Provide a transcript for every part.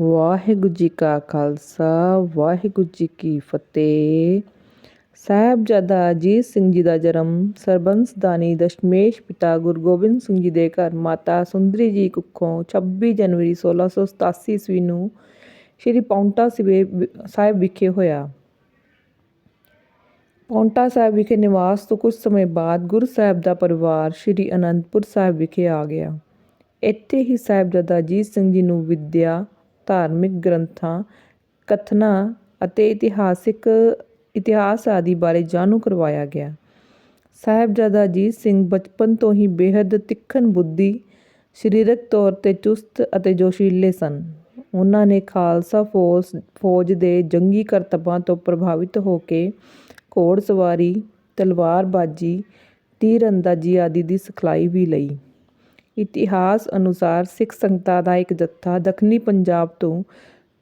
ਵਾਹਿਗੁਰੂ ਜੀ ਕਾ ਖਾਲਸਾ, ਵਾਹਿਗੁਰੂ ਜੀ ਕੀ ਫਤਿਹ। ਸਾਹਿਬਜ਼ਾਦਾ ਅਜੀਤ ਸਿੰਘ ਜੀ ਦਾ ਜਨਮ ਸਰਬੰਸਦਾਨੀ ਦਸ਼ਮੇਸ਼ ਪਿਤਾ ਗੁਰੂ ਗੋਬਿੰਦ ਸਿੰਘ ਜੀ ਦੇ ਘਰ ਮਾਤਾ ਸੁੰਦਰੀ ਜੀ ਕੁੱਖੋਂ 26 ਜਨਵਰੀ 1687 ਈਸਵੀ ਨੂੰ ਸ੍ਰੀ ਪੌਂਟਾ ਸਾਹਿਬ ਵਿਖੇ ਹੋਇਆ। ਪੌਂਟਾ ਸਾਹਿਬ ਵਿਖੇ ਨਿਵਾਸ ਤੋਂ ਕੁਝ ਸਮੇਂ ਬਾਅਦ ਗੁਰੂ ਸਾਹਿਬ ਦਾ ਪਰਿਵਾਰ ਸ੍ਰੀ ਅਨੰਦਪੁਰ ਸਾਹਿਬ ਵਿਖੇ ਆ ਗਿਆ। ਇੱਥੇ ਹੀ ਸਾਹਿਬਜ਼ਾਦਾ ਅਜੀਤ ਸਿੰਘ ਜੀ ਨੂੰ ਵਿੱਦਿਆ ਧਾਰਮਿਕ ਗ੍ਰੰਥਾਂ, ਕਥਨਾਂ ਅਤੇ ਇਤਿਹਾਸਿਕ ਇਤਿਹਾਸ ਆਦਿ ਬਾਰੇ ਜਾਣੂ ਕਰਵਾਇਆ ਗਿਆ। ਸਾਹਿਬਜ਼ਾਦਾ ਅਜੀਤ ਸਿੰਘ ਬਚਪਨ ਤੋਂ ਹੀ ਬੇਹੱਦ ਤਿੱਖਣ ਬੁੱਧੀ, ਸਰੀਰਕ ਤੌਰ 'ਤੇ ਚੁਸਤ ਅਤੇ ਜੋਸ਼ੀਲੇ ਸਨ। ਉਹਨਾਂ ਨੇ ਖਾਲਸਾ ਫੌਜ ਫੌਜ ਦੇ ਜੰਗੀ ਕਰਤੱਬਾਂ ਤੋਂ ਪ੍ਰਭਾਵਿਤ ਹੋ ਕੇ ਘੋੜ ਸਵਾਰੀ, ਤਲਵਾਰਬਾਜ਼ੀ ਤੀਰ-ਅੰਦਾਜ਼ੀ ਆਦਿ ਦੀ ਸਿਖਲਾਈ ਵੀ ਲਈ। ਇਤਿਹਾਸ ਅਨੁਸਾਰ ਸਿੱਖ ਸੰਗਤਾਂ ਦਾ ਇੱਕ ਜੱਥਾ ਦੱਖਣੀ ਪੰਜਾਬ ਤੋਂ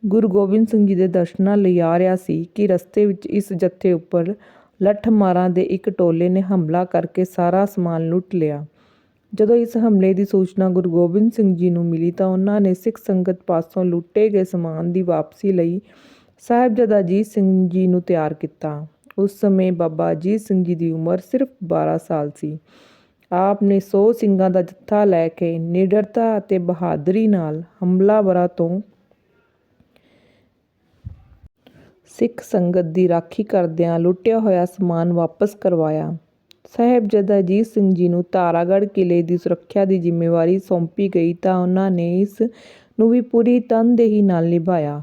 ਗੁਰੂ ਗੋਬਿੰਦ ਸਿੰਘ ਜੀ ਦੇ ਦਰਸ਼ਨਾਂ ਲਈ ਆ ਰਿਹਾ ਸੀ ਕਿ ਰਸਤੇ ਵਿੱਚ ਇਸ ਜੱਥੇ ਉੱਪਰ ਲੱਠਮਾਰਾਂ ਦੇ ਇੱਕ ਟੋਲੇ ਨੇ ਹਮਲਾ ਕਰਕੇ ਸਾਰਾ ਸਮਾਨ ਲੁੱਟ ਲਿਆ। ਜਦੋਂ ਇਸ ਹਮਲੇ ਦੀ ਸੂਚਨਾ ਗੁਰੂ ਗੋਬਿੰਦ ਸਿੰਘ ਜੀ ਨੂੰ ਮਿਲੀ ਤਾਂ ਉਹਨਾਂ ਨੇ ਸਿੱਖ ਸੰਗਤ ਪਾਸੋਂ ਲੁੱਟੇ ਗਏ ਸਮਾਨ ਦੀ ਵਾਪਸੀ ਲਈ ਸਾਹਿਬਜ਼ਾਦਾ ਅਜੀਤ ਸਿੰਘ ਜੀ ਨੂੰ ਤਿਆਰ ਕੀਤਾ। ਉਸ ਸਮੇਂ ਬਾਬਾ ਅਜੀਤ ਸਿੰਘ ਜੀ ਦੀ ਉਮਰ ਸਿਰਫ 12 ਸਾਲ ਸੀ। ਆਪ ਨੇ 100 ਸਿੰਘਾਂ ਦਾ ਜੱਥਾ ਲੈ ਕੇ ਨਿਡਰਤਾ ਅਤੇ ਬਹਾਦਰੀ ਨਾਲ ਹਮਲਾਵਰਾਂ ਤੋਂ ਸਿੱਖ ਸੰਗਤ ਦੀ ਰਾਖੀ ਕਰਦਿਆਂ ਲੁੱਟਿਆ ਹੋਇਆ ਸਮਾਨ ਵਾਪਸ ਕਰਵਾਇਆ। ਸਾਹਿਬਜ਼ਾਦਾ ਅਜੀਤ ਸਿੰਘ ਜੀ ਨੂੰ ਤਾਰਾਗੜ੍ਹ ਕਿਲੇ ਦੀ ਸੁਰੱਖਿਆ ਦੀ ਜ਼ਿੰਮੇਵਾਰੀ ਸੌਂਪੀ ਗਈ ਤਾਂ ਉਹਨਾਂ ਨੇ ਇਸ ਨੂੰ ਵੀ ਪੂਰੀ ਤਨਦੇਹੀ ਨਾਲ ਨਿਭਾਇਆ।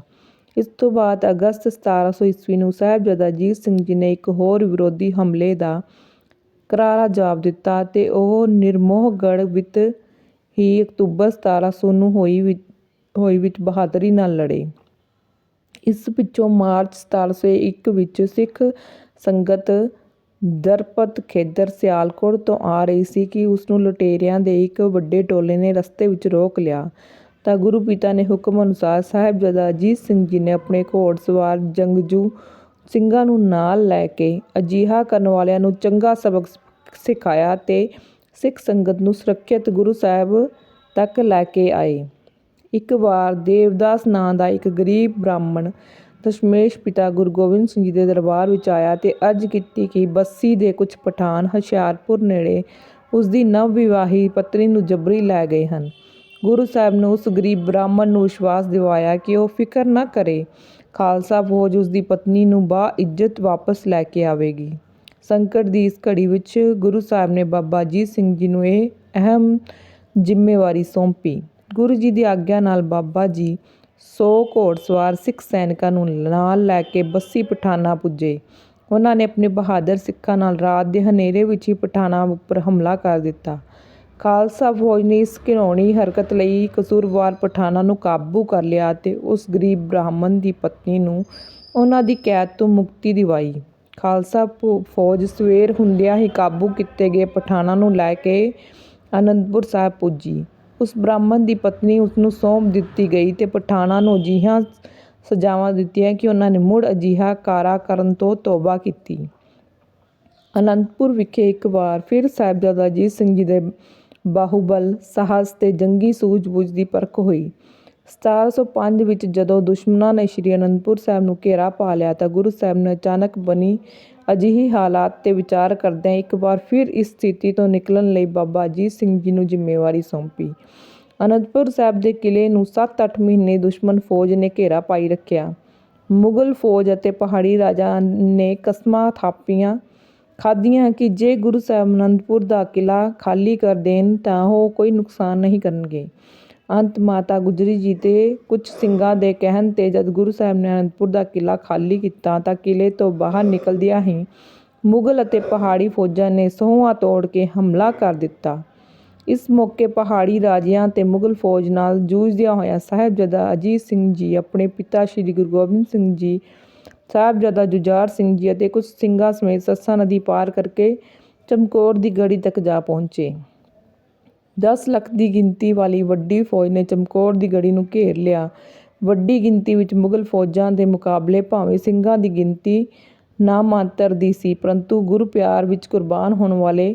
ਇਸ ਤੋਂ ਬਾਅਦ ਅਗਸਤ 1700 ਈਸਵੀ ਨੂੰ ਸਾਹਿਬਜ਼ਾਦਾ ਅਜੀਤ ਸਿੰਘ ਜੀ ਨੇ ਇੱਕ ਹੋਰ ਵਿਰੋਧੀ ਹਮਲੇ ਦਾ ਕਰਾਰਾ ਜਵਾਬ ਦਿੱਤਾ ਅਤੇ ਉਹ ਨਿਰਮੋਹਗੜ੍ਹ ਵਿੱਚ ਹੀ ਅਕਤੂਬਰ 1700 ਨੂੰ ਹੋਈ ਹੋਈ ਵਿੱਚ ਬਹਾਦਰੀ ਨਾਲ ਲੜੇ। ਇਸ ਪਿੱਛੋਂ ਮਾਰਚ 1701 ਵਿੱਚ ਸਿੱਖ ਸੰਗਤ ਦਰਪਤ ਖੇਦਰ ਸਿਆਲਕੋਟ ਤੋਂ ਆ ਰਹੀ ਸੀ ਕਿ ਉਸ ਨੂੰ ਲੁਟੇਰਿਆਂ ਦੇ ਇੱਕ ਵੱਡੇ ਟੋਲੇ ਨੇ ਰਸਤੇ ਵਿੱਚ ਰੋਕ ਲਿਆ। ਤਾਂ ਗੁਰੂ ਪਿਤਾ ਨੇ ਹੁਕਮ ਅਨੁਸਾਰ ਸਾਹਿਬਜ਼ਾਦਾ ਅਜੀਤ ਸਿੰਘ ਜੀ ਨੇ ਆਪਣੇ ਘੋੜ ਸਵਾਰ ਜੰਗਜੂ ਸਿੰਘਾਂ ਨੂੰ ਨਾਲ ਲੈ ਕੇ ਅਜਿਹਾ ਕਰਨ ਵਾਲਿਆਂ ਨੂੰ ਚੰਗਾ ਸਬਕ ਸਿਖਾਇਆ ਅਤੇ ਸਿੱਖ ਸੰਗਤ ਨੂੰ ਸੁਰੱਖਿਅਤ ਗੁਰੂ ਸਾਹਿਬ ਤੱਕ ਲੈ ਕੇ ਆਏ। ਇੱਕ ਵਾਰ ਦੇਵਦਾਸ ਨਾਂ ਦਾ ਇੱਕ ਗਰੀਬ ਬ੍ਰਾਹਮਣ ਦਸ਼ਮੇਸ਼ ਪਿਤਾ ਗੁਰੂ ਗੋਬਿੰਦ ਸਿੰਘ ਜੀ ਦੇ ਦਰਬਾਰ ਵਿੱਚ ਆਇਆ ਤੇ ਅਰਜ਼ ਕੀਤੀ ਕਿ ਬੱਸੀ ਦੇ ਕੁਝ ਪਠਾਨ ਹੁਸ਼ਿਆਰਪੁਰ ਨੇੜੇ ਉਸ ਦੀ ਨਵ ਵਿਵਾਹੀ ਪਤਨੀ ਨੂੰ ਜਬਰੀ ਲੈ ਗਏ ਹਨ। ਗੁਰੂ ਸਾਹਿਬ ਨੇ ਉਸ ਗਰੀਬ ਬ੍ਰਾਹਮਣ ਨੂੰ ਵਿਸ਼ਵਾਸ ਦਿਵਾਇਆ ਕਿ ਉਹ ਫਿਕਰ ਨਾ ਕਰੇ। ਖਾਲਸਾ ਫੌਜ ਉਸ ਦੀ ਪਤਨੀ ਨੂੰ ਬਾ ਇੱਜ਼ਤ ਵਾਪਸ ਲੈ ਕੇ ਆਵੇਗੀ। ਸੰਕਟ ਦੀ ਇਸ ਘੜੀ ਵਿੱਚ ਗੁਰੂ ਸਾਹਿਬ ਨੇ ਬਾਬਾ ਅਜੀਤ ਸਿੰਘ ਜੀ ਨੂੰ ਇਹ ਅਹਿਮ ਜ਼ਿੰਮੇਵਾਰੀ ਸੌਂਪੀ। ਗੁਰੂ ਜੀ ਦੀ ਆਗਿਆ ਨਾਲ ਬਾਬਾ ਜੀ 100 ਘੋੜਸਵਾਰ ਸਿੱਖ ਸੈਨਿਕਾਂ ਨੂੰ ਨਾਲ ਲੈ ਕੇ ਬੱਸੀ ਪਠਾਨਾ ਪੁੱਜੇ। ਉਹਨਾਂ ਨੇ ਆਪਣੇ ਬਹਾਦਰ ਸਿੱਖਾਂ ਨਾਲ ਰਾਤ ਦੇ ਹਨੇਰੇ ਵਿੱਚ ਹੀ ਪਠਾਨਾ ਉੱਪਰ ਹਮਲਾ ਕਰ ਦਿੱਤਾ। ਖਾਲਸਾ ਫੌਜ ਨੇ ਇਸ ਘਿਨੌਣੀ ਹਰਕਤ ਲਈ ਕਸੂਰਵਾਰ ਪਠਾਨਾਂ ਨੂੰ ਕਾਬੂ ਕਰ ਲਿਆ ਤੇ ਉਸ ਗਰੀਬ ਬ੍ਰਾਹਮਣ ਦੀ ਪਤਨੀ ਨੂੰ ਉਹਨਾਂ ਦੀ ਕੈਦ ਤੋਂ ਮੁਕਤੀ ਦਿਵਾਈ। ਖਾਲਸਾ ਫੌਜ ਸਵੇਰ ਹੁੰਦਿਆਂ ਹੀ ਕਾਬੂ ਕੀਤੇ ਗਏ ਪਠਾਨਾਂ ਨੂੰ ਲੈ ਕੇ ਅਨੰਦਪੁਰ ਸਾਹਿਬ ਪੁੱਜੀ। ਉਸ ਬ੍ਰਾਹਮਣ ਦੀ ਪਤਨੀ ਉਸਨੂੰ ਸੌਂਪ ਦਿੱਤੀ ਗਈ ਤੇ ਪਠਾਨਾਂ ਨੂੰ ਅਜਿਹੀਆਂ ਸਜ਼ਾਵਾਂ ਦਿੱਤੀਆਂ ਕਿ ਉਹਨਾਂ ਨੇ ਮੁੜ ਅਜਿਹਾ ਕਾਰਾ ਕਰਨ ਤੋਂ ਤੌਬਾ ਕੀਤੀ। ਅਨੰਦਪੁਰ ਵਿਖੇ ਇੱਕ ਵਾਰ ਫਿਰ ਸਾਹਿਬਜ਼ਾਦਾ ਅਜੀਤ ਸਿੰਘ ਜੀ ਦੇ ਬਾਹੂਬਲ ਸਾਹਸ ਤੇ ਜੰਗੀ ਸੂਝ-ਬੂਝ ਦੀ ਪਰਖ ਹੋਈ। 1705 ਵਿੱਚ ਜਦੋਂ ਦੁਸ਼ਮਣਾਂ ਨੇ ਸ਼੍ਰੀ ਅਨੰਦਪੁਰ ਸਾਹਿਬ ਨੂੰ ਘੇਰਾ ਪਾ ਲਿਆ ਤਾਂ ਗੁਰੂ ਸਾਹਿਬ ਨੇ ਅਚਾਨਕ ਬਣੀ ਅਜਿਹੀ ਹਾਲਾਤ ਤੇ ਵਿਚਾਰ ਕਰਦਿਆਂ ਇੱਕ ਵਾਰ ਫਿਰ ਇਸ ਸਥਿਤੀ ਤੋਂ ਨਿਕਲਣ ਲਈ ਬਾਬਾ ਅਜੀਤ ਸਿੰਘ ਜੀ ਨੂੰ ਜ਼ਿੰਮੇਵਾਰੀ ਸੌਂਪੀ। ਅਨੰਦਪੁਰ ਸਾਹਿਬ ਦੇ ਕਿਲ੍ਹੇ ਨੂੰ 7-8 ਮਹੀਨੇ ਦੁਸ਼ਮਣ ਫੌਜ ਨੇ ਘੇਰਾ ਪਾਈ ਰੱਖਿਆ। ਮੁਗਲ ਫੌਜ ਅਤੇ ਪਹਾੜੀ ਰਾਜਾ ਨੇ ਕਸਮਾਂ ਥਾਪੀਆਂ। ਖਾਧੀਆਂ ਕਿ ਜੇ ਗੁਰੂ ਸਾਹਿਬ ਅਨੰਦਪੁਰ ਦਾ ਕਿਲ੍ਹਾ ਖਾਲੀ ਕਰ ਦੇਣ ਤਾਂ ਉਹ ਕੋਈ ਨੁਕਸਾਨ ਨਹੀਂ ਕਰਨਗੇ। ਅੰਤ ਮਾਤਾ ਗੁਜਰੀ ਜੀ ਅਤੇ ਕੁਛ ਸਿੰਘਾਂ ਦੇ ਕਹਿਣ ਤੇ ਜਦ ਗੁਰੂ ਸਾਹਿਬ ਨੇ ਅਨੰਦਪੁਰ ਦਾ ਕਿਲ੍ਹਾ ਖਾਲੀ ਕੀਤਾ ਤਾਂ ਕਿਲ੍ਹੇ ਤੋਂ ਬਾਹਰ ਨਿਕਲਦਿਆਂ ਹੀ ਮੁਗਲ ਅਤੇ ਪਹਾੜੀ ਫੌਜਾਂ ਨੇ ਸੋਹਾਂ ਤੋੜ ਕੇ ਹਮਲਾ ਕਰ ਦਿੱਤਾ। ਇਸ ਮੌਕੇ ਪਹਾੜੀ ਰਾਜਿਆਂ ਅਤੇ ਮੁਗਲ ਫੌਜ ਨਾਲ ਜੂਝਦਿਆਂ ਹੋਇਆਂ ਸਾਹਿਬਜ਼ਾਦਾ ਅਜੀਤ ਸਿੰਘ ਜੀ, ਆਪਣੇ ਪਿਤਾ ਸ੍ਰੀ ਗੁਰੂ ਗੋਬਿੰਦ ਸਿੰਘ ਜੀ, ਸਾਹਿਬਜ਼ਾਦਾ ਜੁਝਾਰ ਸਿੰਘ ਜੀ ਅਤੇ ਕੁਝ ਸਿੰਘਾਂ ਸਮੇਤ ਸੱਸਾ ਨਦੀ ਪਾਰ ਕਰਕੇ ਚਮਕੌਰ ਦੀ ਗੜੀ ਤੱਕ ਜਾ ਪਹੁੰਚੇ। 10 ਲੱਖ ਦੀ ਗਿਣਤੀ ਵਾਲੀ ਵੱਡੀ ਫੌਜ ਨੇ ਚਮਕੌਰ ਦੀ ਗੜੀ ਨੂੰ ਘੇਰ ਲਿਆ ਵੱਡੀ ਗਿਣਤੀ ਵਿੱਚ ਮੁਗਲ ਫੌਜਾਂ ਦੇ ਮੁਕਾਬਲੇ ਭਾਵੇਂ ਸਿੰਘਾਂ ਦੀ ਗਿਣਤੀ ਨਾਮਾਤਰ ਦੀ ਸੀ, ਪਰੰਤੂ ਗੁਰੂ ਪਿਆਰ ਵਿੱਚ ਕੁਰਬਾਨ ਹੋਣ ਵਾਲੇ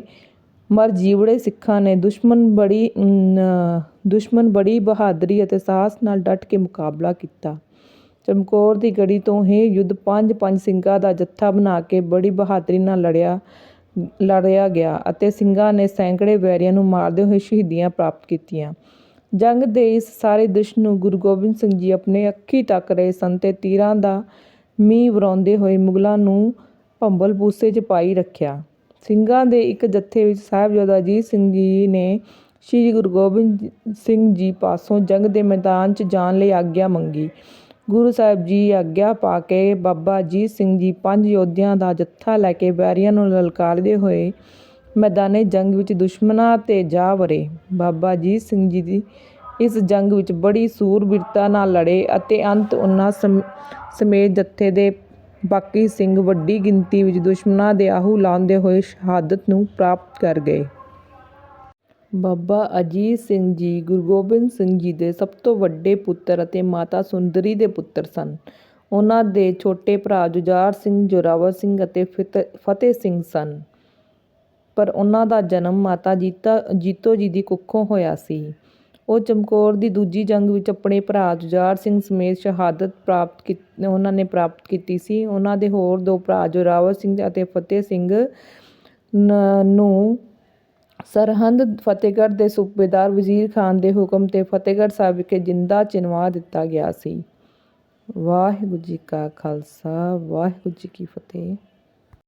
ਮਰ ਜੀਵੜੇ ਸਿੱਖਾਂ ਨੇ ਦੁਸ਼ਮਣ ਬੜੀ ਦੁਸ਼ਮਣ ਬੜੀ ਬਹਾਦਰੀ ਅਤੇ ਸਾਹਸ ਨਾਲ ਡਟ ਕੇ ਮੁਕਾਬਲਾ ਕੀਤਾ। ਚਮਕੌਰ ਦੀ ਗੜੀ ਤੋਂ ਇਹ ਯੁੱਧ ਪੰਜ-ਪੰਜ ਸਿੰਘਾਂ ਦਾ ਜੱਥਾ ਬਣਾ ਕੇ ਬੜੀ ਬਹਾਦਰੀ ਨਾਲ ਲੜਿਆ ਲੜਿਆ ਗਿਆ ਅਤੇ ਸਿੰਘਾਂ ਨੇ ਸੈਂਕੜੇ ਵੈਰੀਆਂ ਨੂੰ ਮਾਰਦੇ ਹੋਏ ਸ਼ਹੀਦੀਆਂ ਪ੍ਰਾਪਤ ਕੀਤੀਆਂ। ਜੰਗ ਦੇ ਇਸ ਸਾਰੇ ਦ੍ਰਿਸ਼ ਨੂੰ ਗੁਰੂ ਗੋਬਿੰਦ ਸਿੰਘ ਜੀ ਆਪਣੇ ਅੱਖੀ ਤੱਕ ਰਹੇ ਸਨ ਤੇ ਤੀਰਾਂ ਦਾ ਮੀਂਹ ਵਰਾਉਂਦੇ ਹੋਏ ਮੁਗ਼ਲਾਂ ਨੂੰ ਭੰਬਲ-ਭੂਸੇ 'ਚ ਪਾਈ ਰੱਖਿਆ। ਸਿੰਘਾਂ ਦੇ ਇੱਕ ਜੱਥੇ ਵਿੱਚ ਸਾਹਿਬਜ਼ਾਦਾ ਅਜੀਤ ਸਿੰਘ ਜੀ ਨੇ ਸ੍ਰੀ ਗੁਰੂ ਗੋਬਿੰਦ ਸਿੰਘ ਜੀ ਪਾਸੋਂ ਜੰਗ ਦੇ ਮੈਦਾਨ 'ਚ ਜਾਣ ਲਈ ਆਗਿਆ ਮੰਗੀ। ਗੁਰੂ ਸਾਹਿਬ ਜੀ ਆਗਿਆ ਪਾ ਕੇ ਬਾਬਾ ਅਜੀਤ ਸਿੰਘ ਜੀ ਪੰਜ ਯੋਧਿਆਂ ਦਾ ਜੱਥਾ ਲੈ ਕੇ ਵੈਰੀਆਂ ਨੂੰ ਲਲਕਾਰਦੇ ਹੋਏ ਮੈਦਾਨੇ ਜੰਗ ਵਿੱਚ ਦੁਸ਼ਮਣਾਂ 'ਤੇ ਜਾ ਵਰੇ ਬਾਬਾ ਅਜੀਤ ਸਿੰਘ ਜੀ ਦੀ ਇਸ ਜੰਗ ਵਿੱਚ ਬੜੀ ਸੂਰਬੀਰਤਾ ਨਾਲ ਲੜੇ ਅਤੇ ਅੰਤ ਉਨ੍ਹਾਂ ਸਮੇਤ ਜੱਥੇ ਦੇ ਬਾਕੀ ਸਿੰਘ ਵੱਡੀ ਗਿਣਤੀ ਵਿੱਚ ਦੁਸ਼ਮਣਾਂ ਦੇ ਆਹੂ ਲਾਉਂਦੇ ਹੋਏ ਸ਼ਹਾਦਤ ਨੂੰ ਪ੍ਰਾਪਤ ਕਰ ਗਏ। ਬਾਬਾ ਅਜੀਤ ਸਿੰਘ ਜੀ ਗੁਰੂ ਗੋਬਿੰਦ ਸਿੰਘ ਜੀ ਦੇ ਸਭ ਤੋਂ ਵੱਡੇ ਪੁੱਤਰ ਅਤੇ ਮਾਤਾ ਸੁੰਦਰੀ ਦੇ ਪੁੱਤਰ ਸਨ। ਉਨ੍ਹਾਂ ਦੇ ਛੋਟੇ ਭਰਾ ਜੁਝਾਰ ਸਿੰਘ, ਜ਼ੋਰਾਵਰ ਸਿੰਘ ਅਤੇ ਫਿਤ ਫ਼ਤਿਹ ਸਿੰਘ ਸਨ। ਪਰ ਉਨ੍ਹਾਂ ਦਾ ਜਨਮ ਮਾਤਾ ਜੀਤਾ ਜੀਤੋ ਜੀ ਦੀ ਕੁੱਖੋਂ ਹੋਇਆ ਸੀ। ਉਹ ਚਮਕੌਰ ਦੀ ਦੂਜੀ ਜੰਗ ਵਿੱਚ ਆਪਣੇ ਭਰਾ ਜੁਝਾਰ ਸਿੰਘ ਸਮੇਤ ਸ਼ਹਾਦਤ ਉਨ੍ਹਾਂ ਨੇ ਪ੍ਰਾਪਤ ਕੀਤੀ ਸੀ। ਉਨ੍ਹਾਂ ਦੇ ਹੋਰ ਦੋ ਭਰਾ ਜ਼ੋਰਾਵਰ ਸਿੰਘ ਅਤੇ ਫ਼ਤਿਹ ਸਿੰਘ ਨ ਨੂੰ ਸਰਹੰਦ ਫਤਿਹਗੜ੍ਹ ਦੇ ਸੂਬੇਦਾਰ ਵਜ਼ੀਰ ਖਾਨ ਦੇ ਹੁਕਮ 'ਤੇ ਫ਼ਤਿਹਗੜ੍ਹ ਸਾਹਿਬ ਵਿਖੇ ਜਿੰਦਾ ਚਿਣਵਾ ਦਿੱਤਾ ਗਿਆ ਸੀ। ਵਾਹਿਗੁਰੂ ਜੀ ਕਾ ਖਾਲਸਾ, ਵਾਹਿਗੁਰੂ ਜੀ ਕੀ ਫ਼ਤਿਹ।